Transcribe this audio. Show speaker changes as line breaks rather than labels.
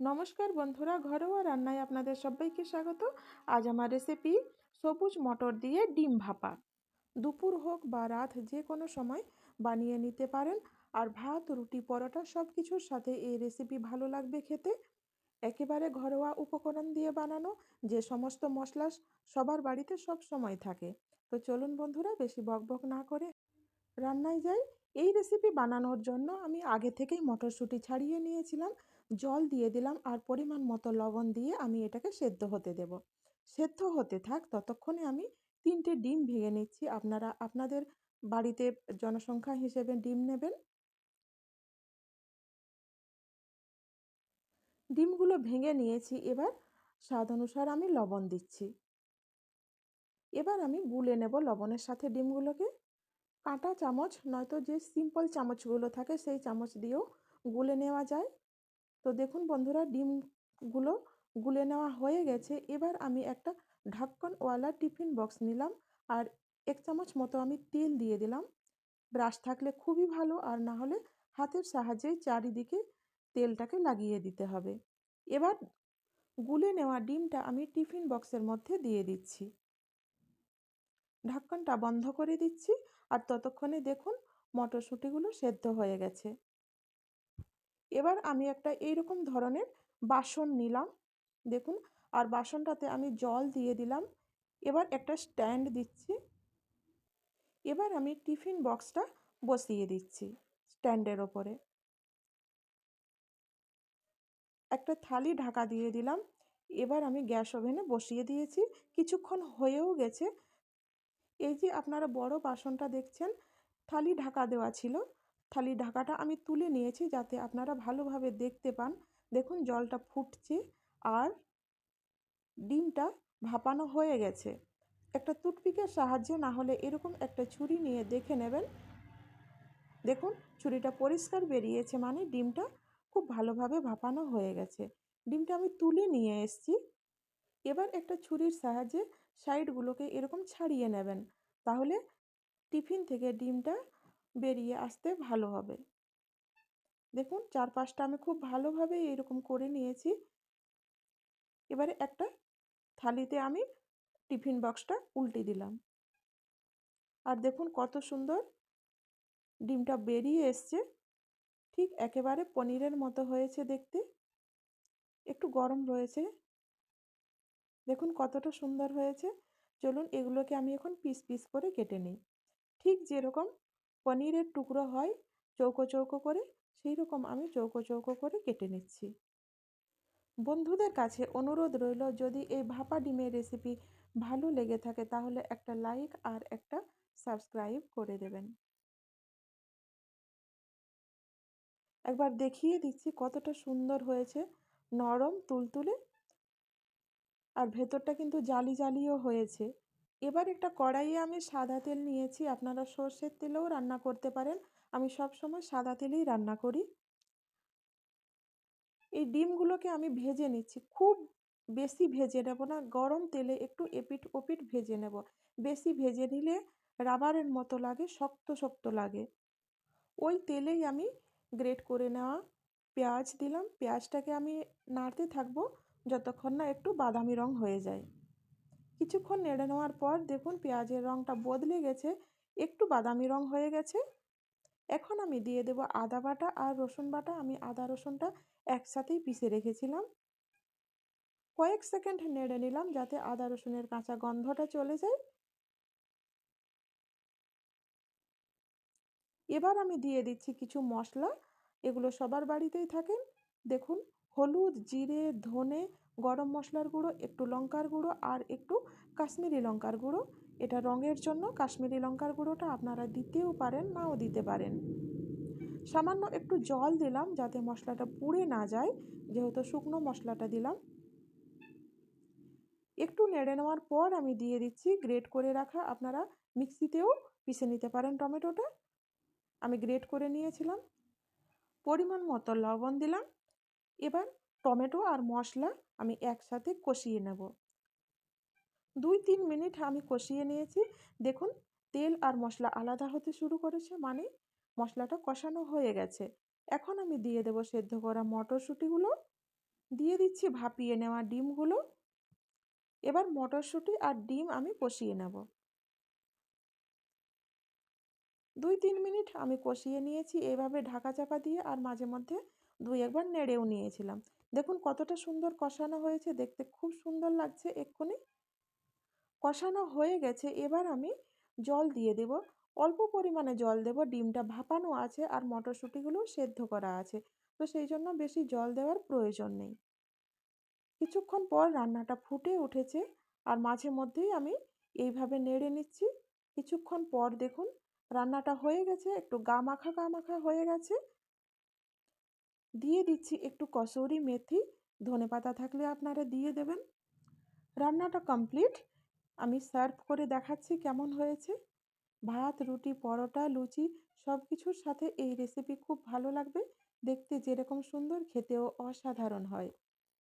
নমস্কার বন্ধুরা, ঘরোয়া রান্নায় আপনাদের সবাইকে স্বাগত। আজ আমার রেসিপি সবুজ মটর দিয়ে ডিম ভাপা। দুপুর হোক বা রাত যে কোনো সময় বানিয়ে নিতে পারেন। আর ভাত, রুটি, পরোটা সব কিছুর সাথে এই রেসিপি ভালো লাগবে খেতে। একেবারে ঘরোয়া উপকরণ দিয়ে বানানো যে সমস্ত মশলা সবার বাড়িতে সব সময় থাকে। তো চলুন বন্ধুরা, বেশি বকবক না করে রান্নায় যাই। এই রেসিপি বানানোর জন্য আমি আগে থেকেই মটরশুঁটি ছাড়িয়ে নিয়েছিলাম। জল দিয়ে দিলাম আর পরিমাণ মতো লবণ দিয়ে আমি এটাকে সেদ্ধ হতে দেব। সেদ্ধ হতে থাক, ততক্ষণে আমি তিনটে ডিম ভেঙে নিচ্ছি। আপনারা, আপনাদের বাড়িতে জনসংখ্যা হিসেবে ডিম নেবেন। ডিমগুলো ভেঙে নিয়েছি। এবার স্বাদ অনুসার আমি লবণ দিচ্ছি। এবার আমি গুলে নেব লবণের সাথে ডিমগুলোকে। কাঁটা চামচ, নয়তো যে সিম্পল চামচগুলো থাকে, সেই চামচ দিয়েও গুলে নেওয়া যায়। তো দেখুন বন্ধুরা, ডিমগুলো গুলে নেওয়া হয়ে গেছে। এবার আমি একটা ঢাক্কনওয়ালা টিফিন বক্স নিলাম আর এক চামচ মতো আমি তেল দিয়ে দিলাম। ব্রাশ থাকলে খুবই ভালো আর না হলে হাতের সাহায্যেই চারিদিকে তেলটাকে লাগিয়ে দিতে হবে। এবার গুলে নেওয়া ডিমটা আমি টিফিন বক্সের মধ্যে দিয়ে দিচ্ছি। ঢাক্কনটা বন্ধ করে দিচ্ছি আর ততক্ষণে দেখুন মটরশুঁটিগুলো সেদ্ধ হয়ে গেছে। এবার আমি একটা এইরকম ধরনের বাসন নিলাম। দেখুন, আর বাসনটাতে আমি জল দিয়ে দিলাম। এবার একটা স্ট্যান্ড দিচ্ছি। এবার আমি টিফিন বক্সটা বসিয়ে দিচ্ছি স্ট্যান্ডের ওপরে। একটা থালি ঢাকা দিয়ে দিলাম। এবার আমি গ্যাস ওভেনে বসিয়ে দিয়েছি। কিছুক্ষণ হয়েও গেছে। এই যে আপনারা বড় বাসনটা দেখছেন, থালি ঢাকা দেওয়া ছিল। থালি ঢাকাটা আমি তুলে নিয়েছি যাতে আপনারা ভালোভাবে দেখতে পান। দেখুন, জলটা ফুটছে আর ডিমটা ভাপানো হয়ে গেছে। একটা টুথপিকের সাহায্যে না হলে এরকম একটা ছুরি নিয়ে দেখে নেবেন। দেখুন, ছুরিটা পরিষ্কার বেরিয়েছে মানে ডিমটা খুব ভালোভাবে ভাপানো হয়ে গেছে। ডিমটা আমি তুলে নিয়ে এসছি। এবার একটা ছুরির সাহায্যে সাইডগুলোকে এরকম ছাড়িয়ে নেবেন। তাহলে টিফিন থেকে ডিমটা বেরিয়ে আসতে ভালো হবে। দেখুন, চারপাশটা আমি খুব ভালোভাবে এরকম করে নিয়েছি। এবারে একটা থালিতে আমি টিফিন বক্সটা উল্টে দিলাম। আর দেখুন, কত সুন্দর ডিমটা বেরিয়ে এসছে। ঠিক একেবারে পনিরের মতো হয়েছে দেখতে। একটু গরম রয়েছে। দেখুন, কতটা সুন্দর হয়েছে। চলুন, এগুলোকে আমি এখন পিস পিস করে কেটে নিই। ঠিক যেরকম পনিরের টুকরো হয়, চৌকো চৌকো করে, সেই রকম আমি চৌকো চৌকো করে কেটে নিচ্ছি। বন্ধুদের কাছে অনুরোধ রইল, যদি এই ভাপা ডিমের রেসিপি ভালো লেগে থাকে, তাহলে একটা লাইক আর একটা সাবস্ক্রাইব করে দেবেন। একবার দেখিয়ে দিচ্ছি কতটা সুন্দর হয়েছে, নরম, তুলতুলে, আর ভেতরটা কিন্তু জালি জালিও হয়েছে। এবার একটা কড়াইয়ে আমি সাদা তেল নিয়েছি। আপনারা সর্ষের তেলেও রান্না করতে পারেন। আমি সব সময় সাদা তেলেই রান্না করি। এই ডিমগুলোকে আমি ভেজে নিচ্ছি। খুব বেশি ভেজে নেব না, গরম তেলে একটু এপিট ওপিট ভেজে নেব। বেশি ভেজে নিলে রাবারের মতো লাগে, শক্ত শক্ত লাগে। ওই তেলেই আমি গ্রেট করে নেওয়া পেঁয়াজ দিলাম। পেঁয়াজটাকে আমি নাড়তে থাকব, যতক্ষণ না একটু বাদামি রং হয়ে যায়। কিছুক্ষণ নেড়ে নেওয়ার পর দেখুন পেঁয়াজের রঙটা বদলে গেছে, একটু বাদামি রং হয়ে গেছে। এখন আমি দিয়ে দেব আদা বাটা আর রসুন বাটা। আমি আদা রসুনটা একসাথেই পিষে রেখেছিলাম। কয়েক সেকেন্ড নেড়ে নিলাম যাতে আদা রসুনের কাঁচা গন্ধটা চলে যায়। এবার আমি দিয়ে দিচ্ছি কিছু মশলা। এগুলো সবার বাড়িতেই থাকেন দেখুন, হলুদ, জিরে, ধনে গরম মশলার গুঁড়ো, একটু লঙ্কার গুঁড়ো আর একটু কাশ্মীরি লঙ্কার গুঁড়ো। এটা রঙের জন্য কাশ্মীরি লঙ্কার গুঁড়োটা আপনারা দিতেও পারেন, নাও দিতে পারেন। সামান্য একটু জল দিলাম যাতে মশলাটা পুড়ে না যায়, যেহেতু শুকনো মশলাটা দিলাম। একটু নেড়ে নেওয়ার পর আমি দিয়ে দিচ্ছি গ্রেট করে রাখা, আপনারা মিক্সিতেও পিষে নিতে পারেন টমেটোটা। আমি গ্রেট করে নিয়েছিলাম। পরিমাণ মতো লবণ দিলাম। এবার টমেটো আর মশলা আমি একসাথে কষিয়ে নেব। দুই তিন মিনিট আমি কষিয়ে নিয়েছি। দেখুন, তেল আর মশলা আলাদা হতে শুরু করেছে মানে মশলাটা কষানো হয়ে গেছে। এখন আমি দিয়ে দেব সেদ্ধ করা মটরশুঁটিগুলো। দিয়ে দিচ্ছি ভাপিয়ে নেওয়া ডিমগুলো। এবার মটরশুঁটি আর ডিম আমি কষিয়ে নেব। দুই তিন মিনিট আমি কষিয়ে নিয়েছি, এভাবে ঢাকা চাপা দিয়ে আর মাঝে মধ্যে দুই একবার নেড়েও নিয়েছিলাম। দেখুন কতটা সুন্দর কষানো হয়েছে দেখতে খুব সুন্দর লাগছে এক্ষুনি। কষানো হয়ে গেছে এবার আমি জল দিয়ে দেব। অল্প পরিমাণে জল দেব, ডিমটা ভাপানো আছে আর মটরশুঁটিগুলো সেদ্ধ করা আছে। তো সেই জন্য বেশি জল দেওয়ার প্রয়োজন নেই। কিছুক্ষণ পর রান্নাটা ফুটে উঠেছে আর মাঝে মধ্যেই আমি এইভাবে নেড়ে নিচ্ছি। কিছুক্ষণ পর দেখুন রান্নাটা হয়ে গেছে, একটু গা মাখা গা মাখা হয়ে গেছে। দিয়ে দিচ্ছি একটু কসৌরি মেথি। ধনে পাতা থাকলে আপনারা দিয়ে দেবেন। রান্নাটা কমপ্লিট। আমি সার্ভ করে দেখাচ্ছি কেমন হয়েছে। ভাত, রুটি, পরোটা, লুচি সব কিছুর সাথে এই রেসিপি খুব ভালো লাগবে। দেখতে যেরকম সুন্দর, খেতেও অসাধারণ হয়।